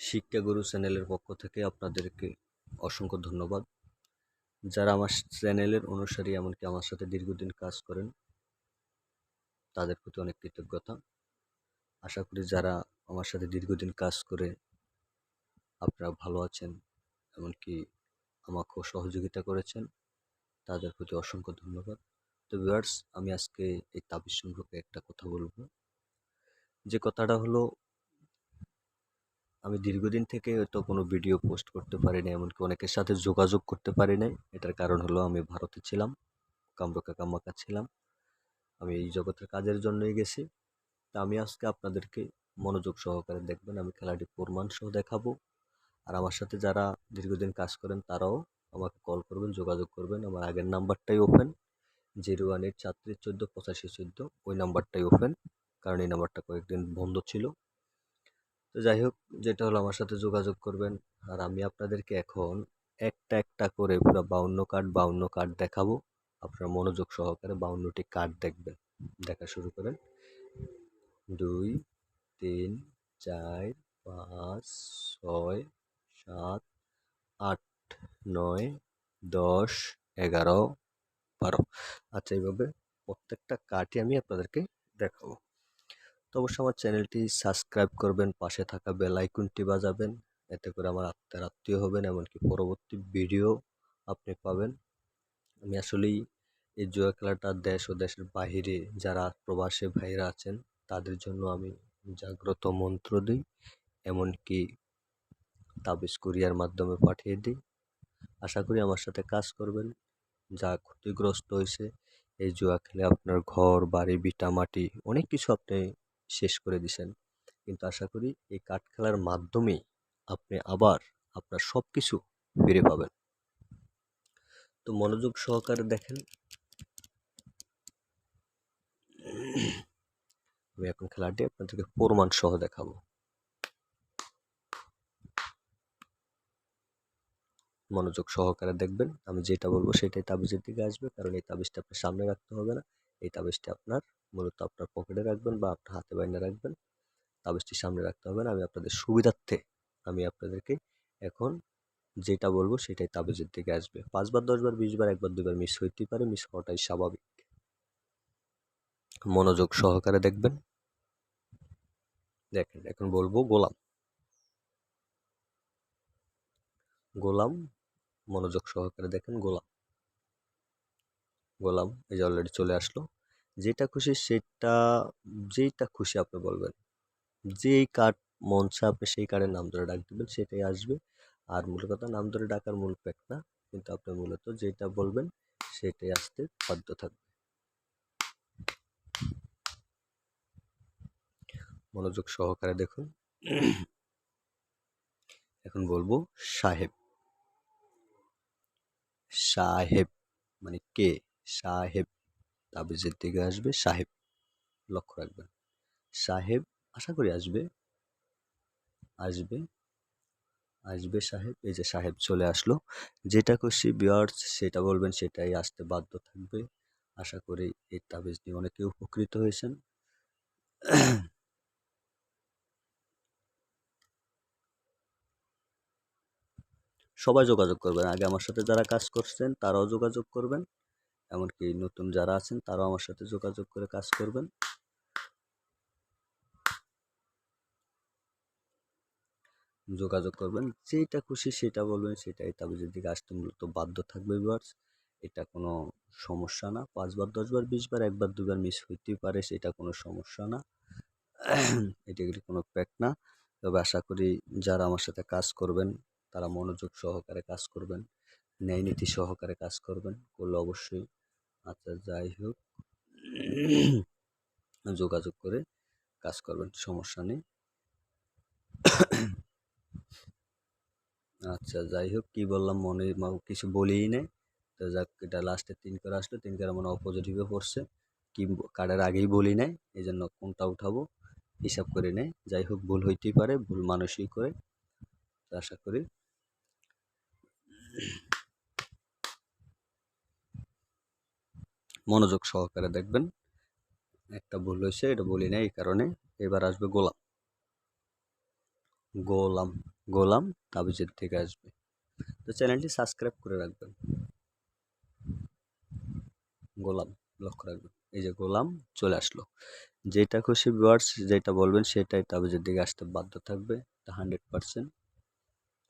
শিক্ষাগুরু চ্যানেলের পক্ষ থেকে আপনাদেরকে অসংখ্য ধন্যবাদ। যারা আমার চ্যানেলের অনুসারী, এমনকি আমার সাথে দীর্ঘদিন কাজ করেন, তাদের প্রতি অনেক কৃতজ্ঞতা। আশা করি যারা আমার সাথে দীর্ঘদিন কাজ করে আপনারা ভালো আছেন, এমনকি আমাকেও সহযোগিতা করেছেন, তাদের প্রতি অসংখ্য ধন্যবাদ। তো ভিউয়ার্স, আমি আজকে এই তাবিজ সম্পর্কে একটা কথা বলব। যে কথাটা হলো আমি দীর্ঘদিন থেকে হয়তো কোনো ভিডিও পোস্ট করতে পারি না এমনকি অনেকের সাথে যোগাযোগ করতে পারি নাই এটার কারণ হলো আমি ভারতে ছিলাম কামরুকা কামাকা ছিলাম। আমি এই জগতের কাজের জন্যই গেছি। তা আমি আজকে আপনাদেরকে মনোযোগ সহকারে দেখবেন, আমি খেলাটি প্রমাণ সহ দেখাবো। আর আমার সাথে যারা দীর্ঘদিন কাজ করেন, তারাও আমাকে কল করবেন, যোগাযোগ করবেন। আমার আগের নাম্বারটাই ওপেন জিরো ওয়ান এইট চারত্রিশ চোদ্দ পঁচাশি চোদ্দ, ওই নাম্বারটাই ওপেন কারণ এই নাম্বারটা কয়েকদিন বন্ধ ছিল। তো যাই হোক, যেটা হলো আমার সাথে যোগাযোগ করবেন। আর আমি আপনাদেরকে এখন একটা একটা করে পুরো বাউন্ন কার্ড বাউন্ন কার্ড দেখাবো। আপনারা মনোযোগ সহকারে বাউন্নটি কার্ড দেখবেন। দেখা শুরু করেন। দুই, তিন, চার, পাঁচ, ছয়, সাত, আট, নয়, দশ, এগারো, বারো। আচ্ছা এইভাবে প্রত্যেকটা কার্ডই আমি আপনাদেরকে দেখাবো। তো অবশ্যই আমার চ্যানেলটি সাবস্ক্রাইব করবেন, পাশে থাকা বেল আইকনটি বাজাবেন। এতে করে আমার আত্মার আত্মীয় হবেন, এমনকি পরবর্তী ভিডিও আপনি পাবেন। আমি আসলেই এই জুয়া খেলাটা দেশ ও দেশের বাহিরে যারা প্রবাসী ভাইরা আছেন, তাদের জন্য আমি জাগ্রত মন্ত্র দিই, এমনকি তাবিজ কুরিয়ার মাধ্যমে পাঠিয়ে দিই। আশা করি আমার সাথে কাজ করবেন। যা ক্ষতিগ্রস্ত হয়েছে, এই জুয়া খেলে আপনার ঘর, বাড়ি বিটা মাটি, অনেক কিছু আপনি শেষ করে দিছেন। কিন্তু আশা করি এই কাঠ খেলার মাধ্যমেই আপনি আবার আপনার সব কিছু ফিরে পাবেন। তো মনোযোগ সহকারে দেখেন। আমি এখন খেলাটি আপনাদেরকে প্রমাণ সহ দেখাবো। মনোযোগ সহকারে দেখবেন। আমি যেটা বলব সেটাই তাবিজের দিকে আসবে। কারণ এই তাবিজটা আপনার সামনে রাখতে হবে না। এই তাবিজটি আপনার মূলত আপনার পকেটে রাখবেন বা আপনার হাতে বাইনে রাখবেন। তাবিজটি সামনে রাখতে হবে না। আমি আপনাদের সুবিধার্থে আমি আপনাদেরকে এখন যেটা বলব সেটাই তাবিজের দিকে আসবে। পাঁচবার, দশবার, বিশবার, একবার, দুবার মিস হইতেই পারে মিস হওয়াটাই স্বাভাবিক। মনোযোগ সহকারে দেখবেন। দেখেন, এখন বলব গোলাম। গোলাম, মনোযোগ সহকারে দেখেন, গোলাম। গোলাম, এই যে অলরেডি চলে আসলো। যেটা খুশি সেটা, যেইটা খুশি আপনি বলবেন। যেই কার্ড মন চায় আপনি সেই কার্ডের নাম ধরে ডাক দেবেন, সেটাই আসবে। আর মূল কথা নাম ধরে ডাকার মূল প্যাক না, কিন্তু আপনি মূলত যেটা বলবেন সেটাই আসতে বাধ্য থাকবে। মনোযোগ সহকারে দেখুন। এখন বলব সাহেব। সাহেব মানে কে? সাহেব। তাবিজের দিকে আসবে, সাহেব লক্ষ্য রাখবেন। সাহেব আশা করি আসবে। আসবে। আসবে সাহেব। এই যে সাহেব চলে আসলো। যেটা খুশি বিয়ার্স সেটা বলবেন, সেটাই আসতে বাধ্য থাকবে। আশা করি এই তাবিজ নিয়ে অনেকে উপকৃত হয়েছেন। সবাই যোগাযোগ করবেন। আগে আমার সাথে যারা কাজ করছেন, তারাও যোগাযোগ করবেন। এমনকি নতুন যারা আছেন, তারাও আমার সাথে যোগাযোগ করে কাজ করবেন। যোগাযোগ করবেন যেটা খুশি সেটা বলবেন, সেটাই তবে যদি আসতে মূলত বাধ্য থাকবে ভিউয়ার্স এটা কোনো সমস্যা না পাঁচবার দশবার বিশবার একবার, দুবার মিস হইতেই পারে, সেটা কোনো সমস্যা না। এটা কোনো প্যাক না। তবে আশা করি যারা আমার সাথে কাজ করবেন, তারা মনোযোগ সহকারে কাজ করবেন, ন্যায় নীতি সহকারে কাজ করবেন, করলে অবশ্যই আচ্ছা যাই হোক। যোগাযোগ করে কাজ করবেন, সমস্যা নেই। আচ্ছা যাই হোক, কী বললাম মনে কিছু বলিই নেই। তো যাক, এটা লাস্টে তিন করে আসলো। তিন করে মনে অপোজিটিভে পড়ছে। কি কার্ডের আগেই বলি নাই এই জন্য কোনটা উঠাবো হিসাব করে নেয় যাই হোক, ভুল হইতেই পারে, ভুল মানুষই করে। আশা করি। মনোযোগ সহকারে দেখবেন। একটা ভুল হয়েছে, এটা বলি না এই কারণে। এবার আসবে গোলাম। গোলাম গোলাম তাবিজের থেকে আসবে। তো চ্যানেলটি সাবস্ক্রাইব করে রাখবেন। গোলাম, লক্ষ্য রাখবেন। এই যে গোলাম চলে আসলো। যেটা খুশি ভিউয়ার্স যেটা বলবেন সেটাই তাবিজের দিকে আসতে বাধ্য থাকবে। এটা হান্ড্রেড পারসেন্ট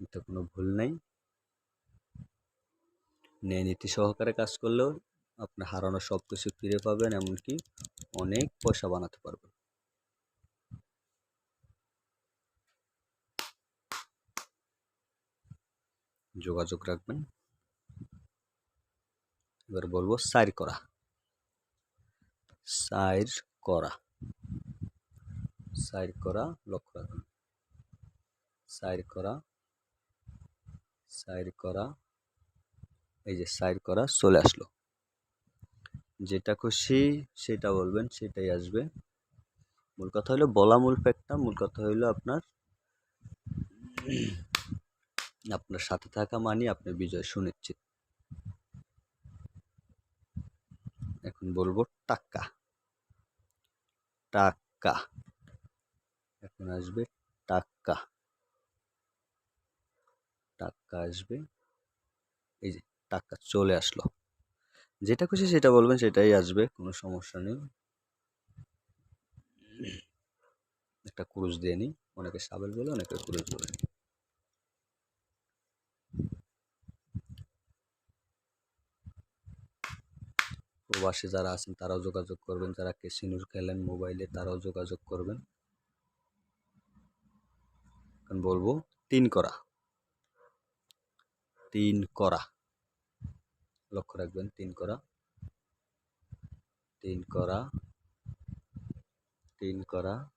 এটা কোনো ভুল নাই। ন্যায় নীতি সহকারে কাজ করলেও আপনি হারানো সব কিছু ফিরে পাবেন, এমনকি অনেক পয়সা বানাতে পারবেন। যোগাযোগ রাখবেন। এবার বলব সাইর করা। সাইর করা। সাইর করা লক্ষ্য রাখুন। সাইর করা সাইর করা, এই যে সাইর করা চলে আসলো। যেটা খুশি সেটা বলবেন, সেটাই আসবে। মূল কথা হলো বলা মূল ফ্যাক্টটা মূল কথা হলো আপনার আপনার সাথে থাকা মানে আপনার বিজয় সুনিশ্চিত। এখন বলব টাকা টাকা এখন আসবে টাকা টাকা আসবে, এই যে টাকা চলে আসলো। যেটা খুশি সেটা বলবেন, সেটাই আসবে, কোনো সমস্যা নেই। একটা ক্রুজ দিয়ে নিই, অনেকে সাবেল বলে, অনেকে ক্রুজ বলে প্রবাসী যারা আছেন, তারাও যোগাযোগ করবেন, যারা কেসিনুর খেলেন মোবাইলে, তারাও যোগাযোগ করবেন। বলব, তিন করা। তিন করা। লক্ষ্য রাখবেন, তিন করা। তিন করা। তিন করা।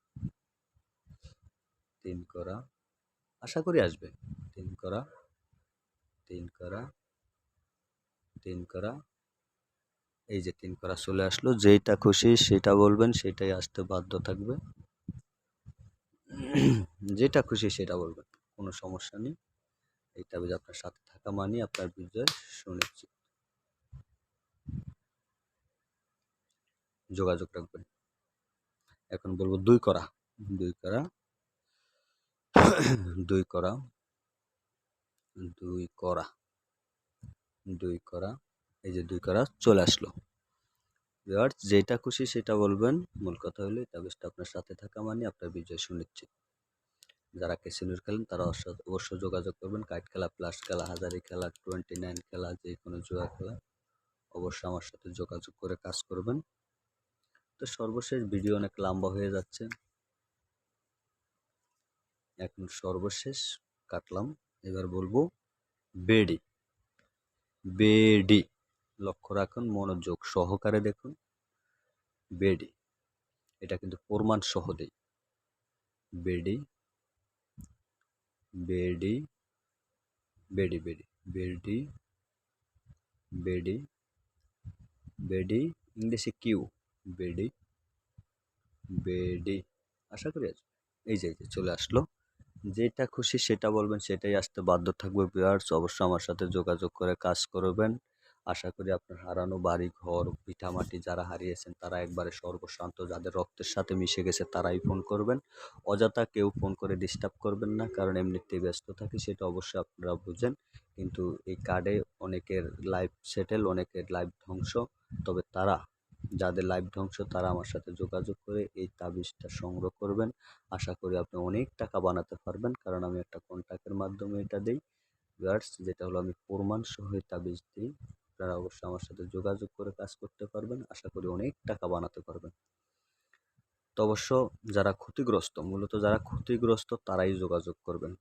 তিন করা। আশা করি আসবে। তিন করা। তিন করা। তিন করা। এই যে তিন করা চলে আসলো, যেইটা খুশি সেটা বলবেন, সেটাই আসতে বাধ্য থাকবে। যেটা খুশি সেটা বলবেন, কোনো সমস্যা নেই। এইটা আপনার সাথে থাকা মানে আপনার বিজয় সুনিশ্চিত। যোগাযোগ রাখবেন এখন বলব দুই করা দুই করা দুই করা দুই করা দুই করা, এই যে দুই করা চলে আসলো। ভিউয়ার্স যেটা খুশি সেটা বলবেন, মূল কথা হলো এটা বেশটা আপনার সাথে থাকা মানে আপনার বিজয় সুনিশ্চিত। যারা ক্যাসিনোর খেলেন তারা অবশ্যই যোগাযোগ করবেন, কাইট খেলা, প্লাস খেলা, হাজারি খেলা, টোয়েন্টি নাইন খেলা যে কোনো জুয়া খেলা অবশ্যই আমার সাথে যোগাযোগ করে কাজ করবেন। তো সর্বশেষ ভিডিও অনেক লম্বা হয়ে যাচ্ছে। এখন সর্বশেষ কাটলাম। এবার বলব, বেডি। বেডি। লক্ষ্য রাখুন, মনোযোগ সহকারে দেখুন। বেডি। এটা কিন্তু প্রমাণ সহ দেই। বেডি। বেডি। বেডি বেডি। বেডি। বেডি। বেডি। ইংলিশে কিউ। বেডি বেডি, আশা করি আজ এই যে চলে আসলো। যেটা খুশি সেটা বলবেন, সেটাই আসতে বাধ্য থাকবে বিয়ার্স অবশ্যই আমার সাথে যোগাযোগ করে কাজ করবেন। আশা করি আপনার হারানো বাড়ি, ঘর ভিটামাটি যারা হারিয়েছেন, তারা একবারে সর্বশান্ত। যাদের রক্তের সাথে মিশে গেছে, তারাই ফোন করবেন। অযথা কেউ ফোন করে ডিস্টার্ব করবেন না, কারণ এমনিতেই ব্যস্ত থাকে, সেটা অবশ্যই আপনারা বুঝেন। কিন্তু এই কার্ডে অনেকের লাইফ সেটেল অনেকের লাইফ ধ্বংস। তবে তারা যাদের লাইভ ধ্বংস, তারা আমার সাথে যোগাযোগ করে এই তাবিজটা সংগ্রহ করবেন। আশা করি আপনি অনেক টাকা বানাতে পারবেন, কারণ আমি একটা কন্ট্যাক্টের মাধ্যমে এটা দিই। ভিউয়ার্স যেটা হলো আমি প্রমাণ সহ তাবিজ দিই। আপনারা অবশ্যই আমার সাথে যোগাযোগ করে কাজ করতে পারবেন। আশা করি অনেক টাকা বানাতে পারবেন। তো অবশ্য যারা ক্ষতিগ্রস্ত, মূলত যারা ক্ষতিগ্রস্ত, তারাই যোগাযোগ করবেন।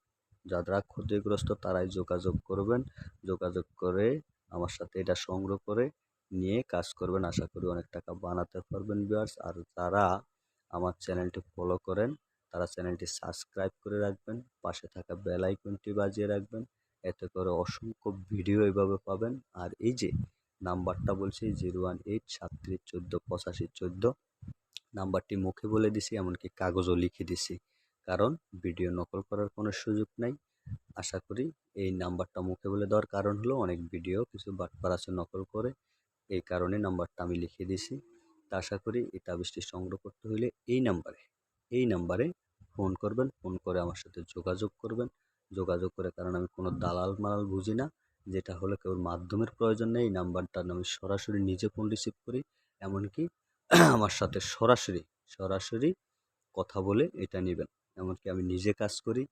যারা ক্ষতিগ্রস্ত, তারাই যোগাযোগ করবেন। যোগাযোগ করে আমার সাথে এটা সংগ্রহ করে নিয়ে কাজ করবেন। আশা করি অনেক টাকা বানাতে পারবেন ভিউয়ার্স। আর যারা আমার চ্যানেলটি ফলো করেন, তারা চ্যানেলটি সাবস্ক্রাইব করে রাখবেন, পাশে থাকা বেল আইকনটি বাজিয়ে রাখবেন। এতে করে অসংখ্য ভিডিও এভাবে পাবেন। আর এই যে নাম্বারটা বলছি, জিরো ওয়ান এইট সাতত্রিশ চোদ্দ পঁচাশি চোদ্দ। নাম্বারটি মুখে বলে দিছি, এমনকি কাগজও লিখে দিছি। কারণ ভিডিও নকল করার কোনো সুযোগ নাই। আশা করি এই নাম্বারটা মুখে বলে দেওয়ার কারণ হলো, অনেক ভিডিও কিছু বাটপার আছে নকল করে। এই কারণে নাম্বারটা আমি লিখে দিছি তা আশা করি এই তাবিজটি সংগ্রহ করতে হলে এই নাম্বারে এই নাম্বারে ফোন করবেন, ফোন করে আমার সাথে যোগাযোগ করবেন। যোগাযোগ করে কারণ আমি কোনো দালাল মালাল বুঝি না। যেটা হলো কেউ মাধ্যমের প্রয়োজন নেই, এই নাম্বারটা আমি সরাসরি নিজে ফোন রিসিভ করি। এমনকি আমার সাথে সরাসরি সরাসরি কথা বলে এটা নেবেন। এমনকি আমি নিজে কাজ করি,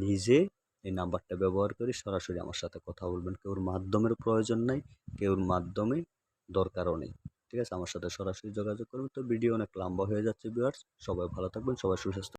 নিজে এই নাম্বারটা ব্যবহার করি, সরাসরি আমার সাথে কথা বলবেন। কেউর মাধ্যমের প্রয়োজন নাই কেউর মাধ্যমে দরকারও নেই। ঠিক আছে? আমার সাথে সরাসরি যোগাযোগ করবেন। তো ভিডিও অনেক লম্বা হয়ে যাচ্ছে ভিউয়ার্স সবাই ভালো থাকবেন, সবাই সুস্বাস্থ্য